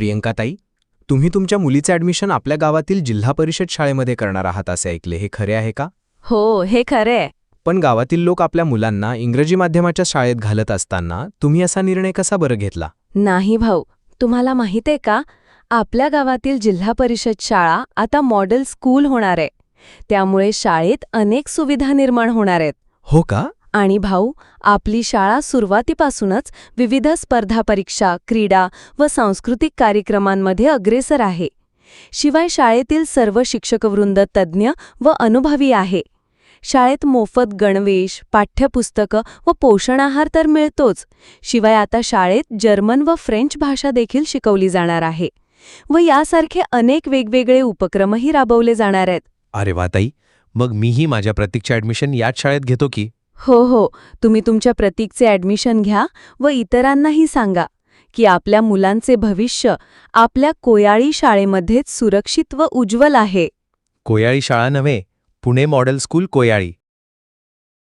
प्रियंकाताई तुम्ही तुमच्या मुलीचे ॲडमिशन आपल्या गावातील जिल्हा परिषद शाळेमध्ये करणार आहात असे ऐकले हे खरे आहे का? हो हे खरंय पण गावातील लोक आपल्या मुलांना इंग्रजी माध्यमाच्या शाळेत घालत असताना तुम्ही असा निर्णय कसा बरं घेतला? नाही भाऊ तुम्हाला माहीत आहे का? आपल्या गावातील जिल्हा परिषद शाळा आता मॉडेल स्कूल होणार आहे. त्यामुळे शाळेत अनेक सुविधा निर्माण होणार आहेत. हो का? आणि भाऊ आपली शाळा सुरुवातीपासूनच विविध स्पर्धा परीक्षा क्रीडा व सांस्कृतिक कार्यक्रमांमध्ये अग्रेसर आहे. शिवाय शाळेतील सर्व शिक्षकवृंद तज्ज्ञ व अनुभवी आहे. शाळेत मोफत गणवेश पाठ्यपुस्तकं व पोषण आहार तर मिळतोच. शिवाय आता शाळेत जर्मन व फ्रेंच भाषा देखील शिकवली जाणार आहे. व यासारखे अनेक वेगवेगळे उपक्रमही राबवले जाणार आहेत. अरे वाताई मग मीही माझ्या प्रतीक्षा ॲडमिशन याच शाळेत घेतो की? हो हो. तुम्ही तुमच्या प्रतीकचे ॲडमिशन घ्या व इतरांनाही सांगा की आपल्या मुलांचे भविष्य आपल्या कोयाळी शाळेमध्येच सुरक्षित व उज्ज्वल आहे. कोयाळी शाळा नव्हे पुणे मॉडेल स्कूल कोयाळी.